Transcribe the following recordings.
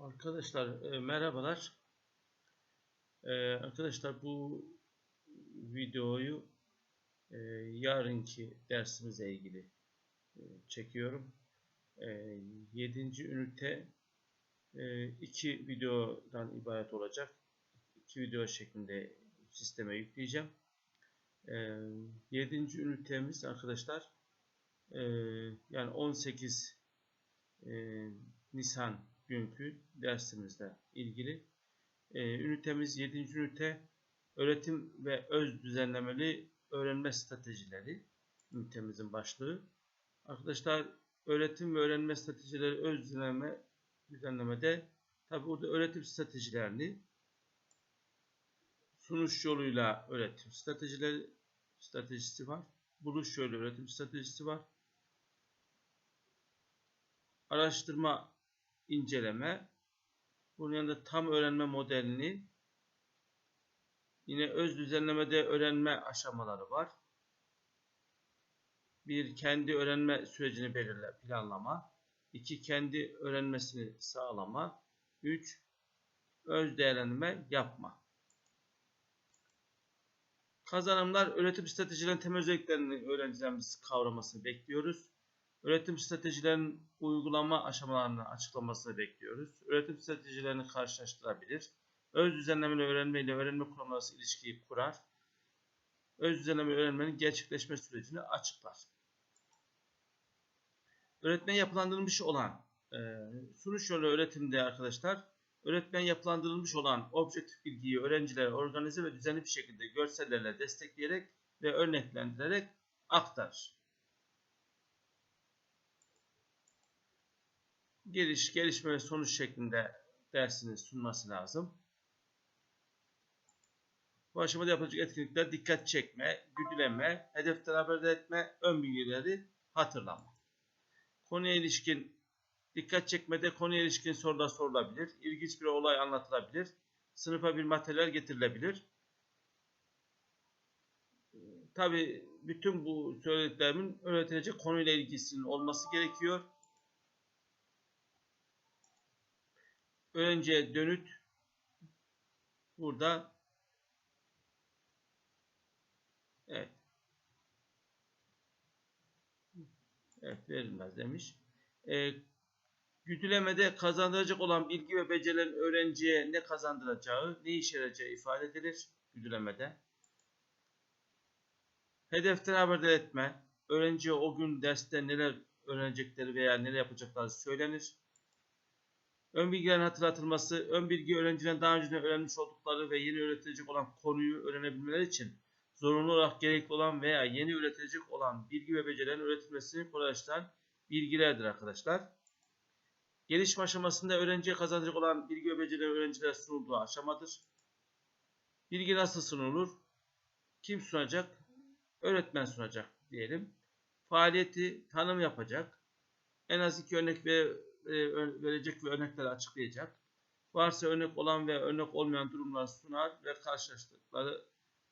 Arkadaşlar e, merhabalar. E, arkadaşlar bu videoyu e, yarınki dersimize ilgili e, çekiyorum. E, 7. ünite e, iki videodan ibaret olacak. İki video şeklinde sisteme yükleyeceğim. E, 7. ünitemiz arkadaşlar e, yani 18 e, Nisan günkü dersimizle ilgili. E, ünitemiz 7. ünite öğretim ve öz düzenlemeli öğrenme stratejileri ünitemizin başlığı. Arkadaşlar öğretim ve öğrenme stratejileri öz düzenleme düzenlemede tabi burada öğretim stratejilerini sunuş yoluyla öğretim stratejileri stratejisi var. Buluş yolu öğretim stratejisi var. Araştırma inceleme. Bunun yanında tam öğrenme modelini yine öz düzenlemede öğrenme aşamaları var. Bir kendi öğrenme sürecini belirle, planlama. iki kendi öğrenmesini sağlama. Üç öz değerlendirme yapma. Kazanımlar öğretim stratejilerinin temel özelliklerini öğrencilerimiz kavramasını bekliyoruz. Üretim stratejilerinin uygulama aşamalarını açıklamasını bekliyoruz. Üretim stratejilerini karşılaştırabilir. Öz düzenlemeli öğrenme ile öğrenme kuramları arası ilişkiyi kurar. Öz düzenleme öğrenmenin gerçekleşme sürecini açıklar. Öğretmen yapılandırılmış olan e, sunuş yolu öğretimde arkadaşlar öğretmen yapılandırılmış olan objektif bilgiyi öğrencilere organize ve düzenli bir şekilde görsellerle destekleyerek ve örneklendirerek aktarır. Geliş, gelişme ve sonuç şeklinde dersini sunması lazım. Bu aşamada yapılacak etkinlikler dikkat çekme, güdüleme, hedeften haberdar etme, ön bilgileri hatırlama. Konuya ilişkin dikkat çekmede konuya ilişkin sorular sorulabilir, ilginç bir olay anlatılabilir, sınıfa bir materyal getirilebilir. Tabi bütün bu söylediklerimin öğretilecek konuyla ilgisinin olması gerekiyor. Önce dönüt burada evet evet verilmez demiş. E, güdülemede kazandıracak olan bilgi ve becerilerin öğrenciye ne kazandıracağı, ne işe yarayacağı ifade edilir güdülemede. Hedeften haberdar etme, öğrenciye o gün derste neler öğrenecekleri veya neler yapacakları söylenir. Ön bilgilerin hatırlatılması, ön bilgi öğrencilerin daha önceden öğrenmiş oldukları ve yeni öğretilecek olan konuyu öğrenebilmeleri için zorunlu olarak gerekli olan veya yeni öğretilecek olan bilgi ve becerilerin öğretilmesini kolaylaştıran bilgilerdir arkadaşlar. Gelişme aşamasında öğrenciye kazanacak olan bilgi ve becerilerin öğrencilere sunulduğu aşamadır. Bilgi nasıl sunulur? Kim sunacak? Öğretmen sunacak diyelim. Faaliyeti tanım yapacak. En az iki örnek ve e, verecek ve örnekleri açıklayacak. Varsa örnek olan ve örnek olmayan durumlar sunar ve karşılaştırmaları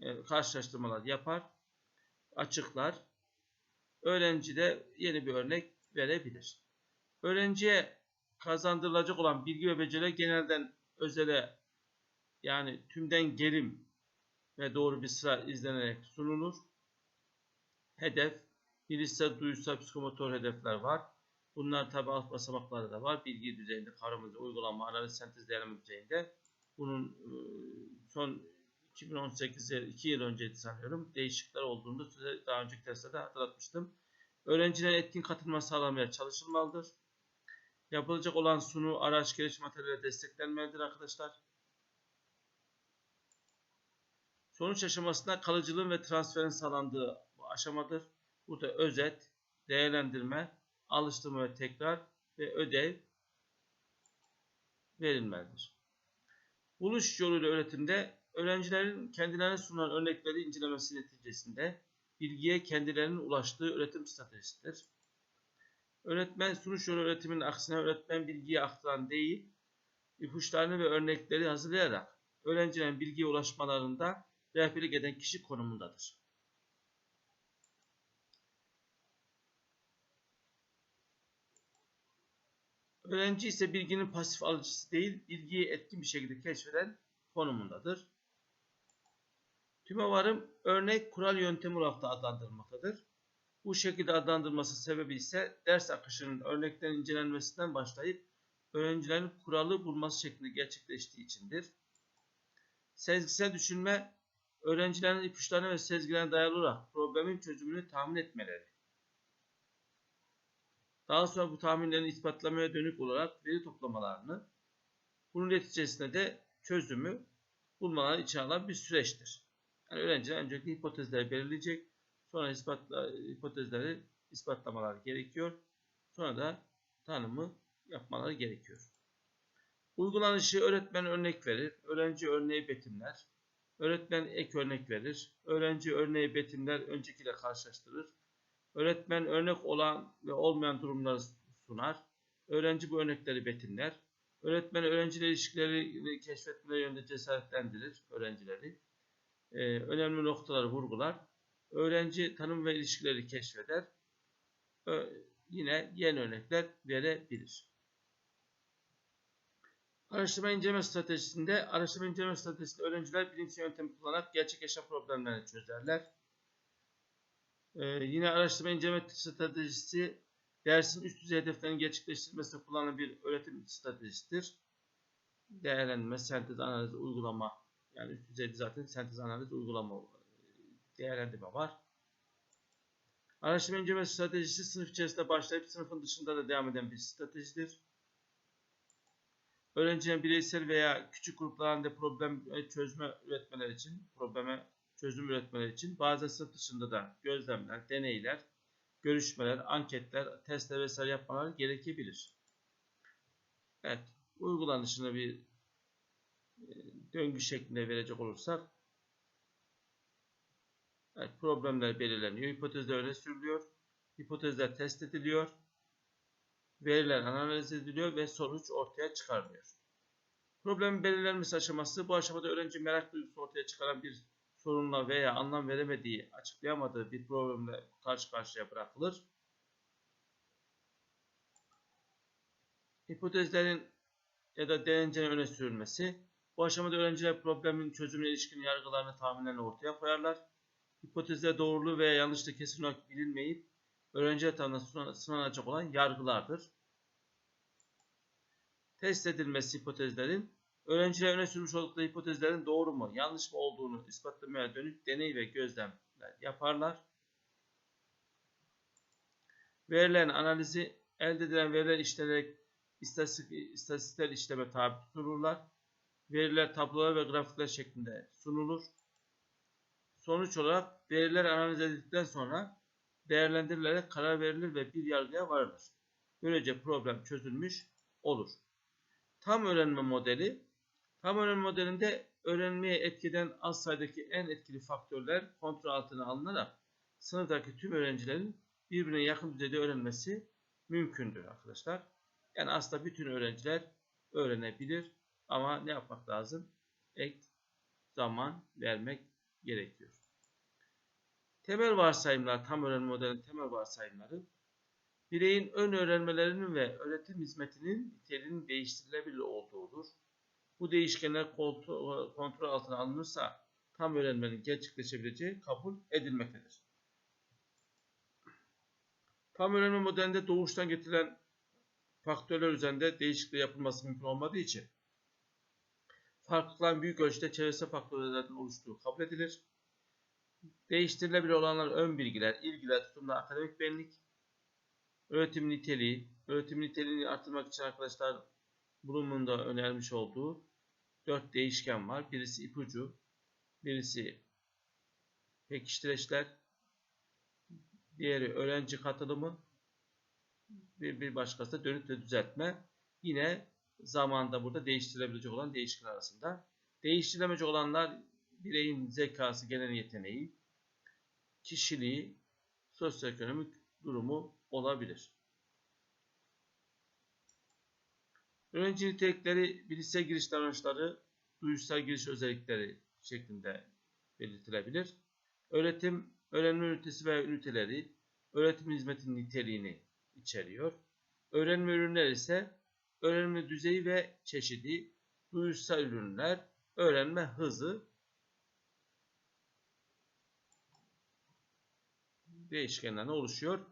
e, karşılaştırmalar yapar, açıklar. Öğrenci de yeni bir örnek verebilir. Öğrenciye kazandırılacak olan bilgi ve beceriler genelden özele yani tümden gelim ve doğru bir sıra izlenerek sunulur. Hedef, bilişsel, duyusal, psikomotor hedefler var. Bunlar tabi alt basamaklarda da var. Bilgi düzeyinde, kavram uygulama, analiz, sentez, değerleme düzeyinde. Bunun e, son 2018'e 2 yıl önceydi sanıyorum. Değişiklikler olduğunda size daha önceki derslerde hatırlatmıştım. Öğrencilerin etkin katılma sağlamaya çalışılmalıdır. Yapılacak olan sunu, araç, gelişim materyali desteklenmelidir arkadaşlar. Sonuç aşamasında kalıcılığın ve transferin sağlandığı bu aşamadır. Burada özet, değerlendirme, alıştırma ve tekrar ve ödev verilmelidir. Buluş yoluyla öğretimde öğrencilerin kendilerine sunulan örnekleri incelemesi neticesinde bilgiye kendilerinin ulaştığı öğretim stratejisidir. Öğretmen sunuş yolu öğretiminin aksine öğretmen bilgiye aktaran değil, ipuçlarını ve örnekleri hazırlayarak öğrencilerin bilgiye ulaşmalarında rehberlik eden kişi konumundadır. Öğrenci ise bilginin pasif alıcısı değil, bilgiyi etkin bir şekilde keşfeden konumundadır. Tümevarım örnek kural yöntemi olarak da adlandırılmaktadır. Bu şekilde adlandırılması sebebi ise ders akışının örneklerin incelenmesinden başlayıp öğrencilerin kuralı bulması şeklinde gerçekleştiği içindir. Sezgisel düşünme, öğrencilerin ipuçlarına ve sezgilerine dayalı olarak problemin çözümünü tahmin etmeleri. Daha sonra bu tahminlerin ispatlamaya dönük olarak veri toplamalarını, bunun neticesinde de çözümü bulmaları içine alan bir süreçtir. Yani öğrenciler öncelikle hipotezleri belirleyecek, sonra ispatla, hipotezleri ispatlamaları gerekiyor, sonra da tanımı yapmaları gerekiyor. Uygulanışı öğretmen örnek verir, öğrenci örneği betimler, öğretmen ek örnek verir, öğrenci örneği betimler, öncekiyle karşılaştırır, öğretmen örnek olan ve olmayan durumları sunar, öğrenci bu örnekleri betimler, öğretmen öğrenciyle ilişkileri keşfetmeleri yönünde cesaretlendirir öğrencileri, ee, önemli noktaları vurgular, öğrenci tanım ve ilişkileri keşfeder, Ö yine yeni örnekler verebilir. Araştırma inceleme stratejisinde araştırma inceleme stratejisinde öğrenciler bilimsel yöntemi kullanarak gerçek yaşam problemlerini çözerler. Ee, yine araştırma inceleme stratejisi dersin üst düzey hedeflerinin gerçekleştirilmesinde kullanılan bir öğretim stratejisidir. Değerlendirme, sentez, analiz, uygulama yani üst düzeyde zaten sentez, analiz, uygulama değerlendirme var. Araştırma inceleme stratejisi sınıf içerisinde başlayıp sınıfın dışında da devam eden bir stratejidir. Öğrencilerin bireysel veya küçük gruplar halinde problem çözme üretmeleri için, probleme çözüm üretmeleri için bazen sınıf dışında da gözlemler, deneyler, görüşmeler, anketler, testler vesaire yapmaları gerekebilir. Evet, uygulanışını bir e, döngü şeklinde verecek olursak evet, problemler belirleniyor, hipotezler öne sürülüyor, hipotezler test ediliyor, veriler analiz ediliyor ve sonuç ortaya çıkarılıyor. Problemin belirlenmesi aşaması bu aşamada öğrenci merak duygusu ortaya çıkaran bir sorunla veya anlam veremediği, açıklayamadığı bir problemle karşı karşıya bırakılır. Hipotezlerin ya da denencenin öne sürülmesi. Bu aşamada öğrenciler problemin çözümüne ilişkin yargılarını, tahminlerini ortaya koyarlar. Hipotezler doğruluğu veya yanlışlığı kesin olarak bilinmeyip öğrenciler tarafından sınanacak olan yargılardır. Test edilmesi hipotezlerin öğrenciler öne sürmüş oldukları hipotezlerin doğru mu, yanlış mı olduğunu ispatlamaya dönük deney ve gözlemler yaparlar. Verilerin analizi elde edilen veriler işlenerek istatistik, istatistikler işleme tabi tutulurlar. Veriler tablolar ve grafikler şeklinde sunulur. Sonuç olarak veriler analiz edildikten sonra değerlendirilerek karar verilir ve bir yargıya varılır. Böylece problem çözülmüş olur. Tam öğrenme modeli Öğrenme modelinde öğrenmeye etkiden az sayıdaki en etkili faktörler kontrol altına alınarak sınıftaki tüm öğrencilerin birbirine yakın düzeyde öğrenmesi mümkündür arkadaşlar. Yani aslında bütün öğrenciler öğrenebilir ama ne yapmak lazım? Ek zaman vermek gerekiyor. Temel varsayımlar, tam öğrenme modelinin temel varsayımları bireyin ön öğrenmelerinin ve öğretim hizmetinin niteliğinin değiştirilebilir olduğudur. Bu değişkenler kontrol altına alınırsa tam öğrenmenin gerçekleşebileceği kabul edilmektedir. Tam öğrenme modelinde doğuştan getirilen faktörler üzerinde değişiklik yapılması mümkün olmadığı için farklılıkların büyük ölçüde çevresel faktörlerden oluştuğu kabul edilir. Değiştirilebilir olanlar ön bilgiler, ilgiler, tutumlar, akademik benlik, öğretim niteliği, öğretim niteliğini arttırmak için arkadaşlar Bloom'un da önermiş olduğu dört değişken var. Birisi ipucu, birisi pekiştireçler, diğeri öğrenci katılımı, bir, bir başkası da dönüt ve düzeltme. Yine zamanda burada değiştirilebilecek olan değişken arasında. Değiştirilemeyecek olanlar bireyin zekası, genel yeteneği, kişiliği, sosyoekonomik durumu olabilir. Öğrenci nitelikleri bilişsel giriş davranışları, duyuşsal giriş özellikleri şeklinde belirtilebilir. Öğretim, öğrenme ünitesi ve üniteleri, öğretim hizmetinin niteliğini içeriyor. Öğrenme ürünleri ise öğrenme düzeyi ve çeşidi, duyusal ürünler, öğrenme hızı, değişkenlerden oluşuyor.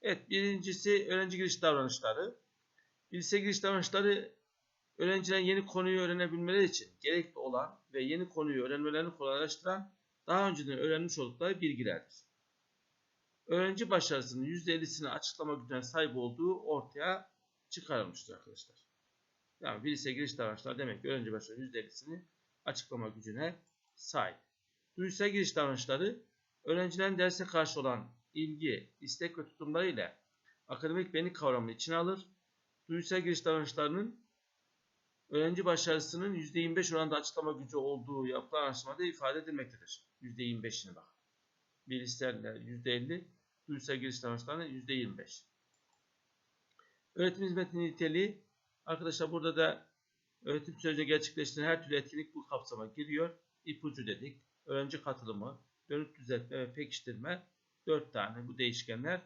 Evet birincisi öğrenci giriş davranışları. Lise giriş davranışları öğrencilerin yeni konuyu öğrenebilmeleri için gerekli olan ve yeni konuyu öğrenmelerini kolaylaştıran daha önceden öğrenmiş oldukları bilgilerdir. Öğrenci başarısının %50'sini açıklama gücüne sahip olduğu ortaya çıkarılmıştır arkadaşlar. Yani bir lise giriş davranışları demek ki öğrenci başarısının %50'sini açıklama gücüne sahip. Duysal giriş davranışları öğrencilerin derse karşı olan ilgi, istek ve tutumları ile akademik benlik kavramını içine alır. Duysal giriş davranışlarının öğrenci başarısının %25 oranda açıklama gücü olduğu yapılan araştırmada ifade edilmektedir. %25'ine bak. Bilişselde %50, duysal giriş davranışlarında %25. Öğretim hizmetinin niteliği arkadaşlar burada da öğretim sürecinde gerçekleştirilen her türlü etkinlik bu kapsama giriyor. İpucu dedik. Öğrenci katılımı, dönüt düzeltme ve pekiştirme 4 tane bu değişkenler.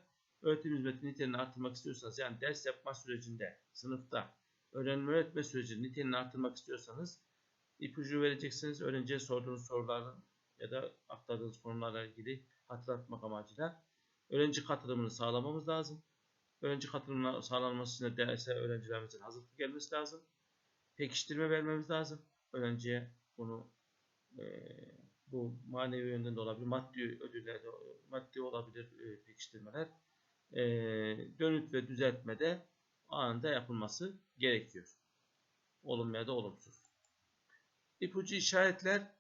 Öğretim hizmetinin niteliğini artırmak istiyorsanız yani ders yapma sürecinde, sınıfta öğrenme öğretme sürecinin niteliğini artırmak istiyorsanız ipucu vereceksiniz. Öğrenciye sorduğunuz soruların ya da aktardığınız konularla ilgili hatırlatmak amacıyla öğrenci katılımını sağlamamız lazım. Öğrenci katılımına sağlanması için de derse öğrencilerimizin hazırlık gelmesi lazım. Pekiştirme vermemiz lazım. Öğrenciye bunu e, bu manevi yönden de olabilir, maddi ödüller maddi olabilir e, pekiştirmeler. E, dönüt ve düzeltme de anında yapılması gerekiyor. Olumlu ya da olumsuz. İpucu işaretler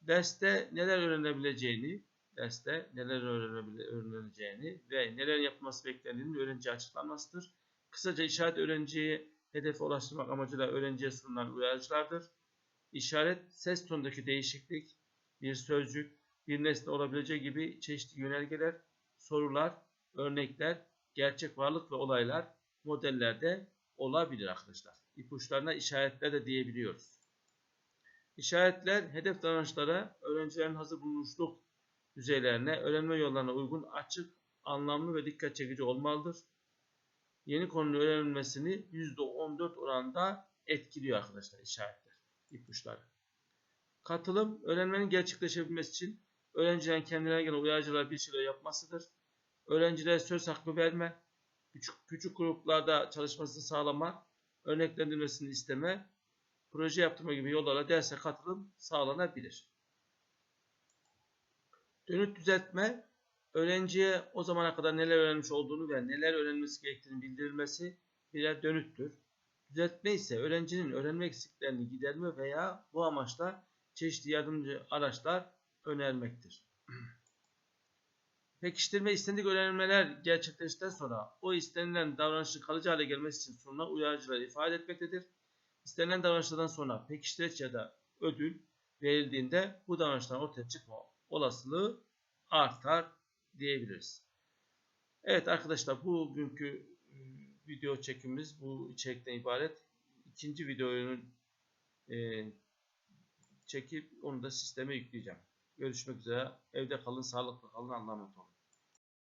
derste neler öğrenebileceğini, derste neler öğrenileceğini ve neler yapılması beklendiğini öğrenciye açıklanmasıdır. Kısaca işaret öğrenciye hedefe ulaştırmak amacıyla öğrenciye sunulan uyarıcılardır. İşaret ses tonundaki değişiklik, bir sözcük, bir nesne olabileceği gibi çeşitli yönergeler, sorular, örnekler, gerçek varlık ve olaylar modellerde olabilir arkadaşlar. İpuçlarına işaretler de diyebiliyoruz. İşaretler hedef davranışlara, öğrencilerin hazır bulunuşluk düzeylerine, öğrenme yollarına uygun, açık, anlamlı ve dikkat çekici olmalıdır. Yeni konunun öğrenilmesini %14 oranında etkiliyor arkadaşlar işaretler, ipuçları. Katılım, öğrenmenin gerçekleşebilmesi için öğrencilerin kendilerine gelen uyarıcılar bir şeyler yapmasıdır. Öğrencilere söz hakkı verme, küçük, küçük gruplarda çalışmasını sağlama, örneklendirmesini isteme, proje yaptırma gibi yollarla derse katılım sağlanabilir. Dönüt düzeltme, öğrenciye o zamana kadar neler öğrenmiş olduğunu ve neler öğrenmesi gerektiğini bildirilmesi birer dönüttür. Düzeltme ise öğrencinin öğrenme eksiklerini giderme veya bu amaçla çeşitli yardımcı araçlar önermektir. Pekiştirme istendik öğrenmeler gerçekleştikten sonra o istenilen davranışın kalıcı hale gelmesi için sunulan uyarıcılar ifade etmektedir. İstenilen davranışlardan sonra pekiştireç ya da ödül verildiğinde bu davranışların ortaya çıkma olasılığı artar diyebiliriz. Evet arkadaşlar bugünkü e, video çekimimiz bu içerikten ibaret. İkinci videoyu e, çekip onu da sisteme yükleyeceğim. Görüşmek üzere. Evde kalın, sağlıklı kalın, emanet olun.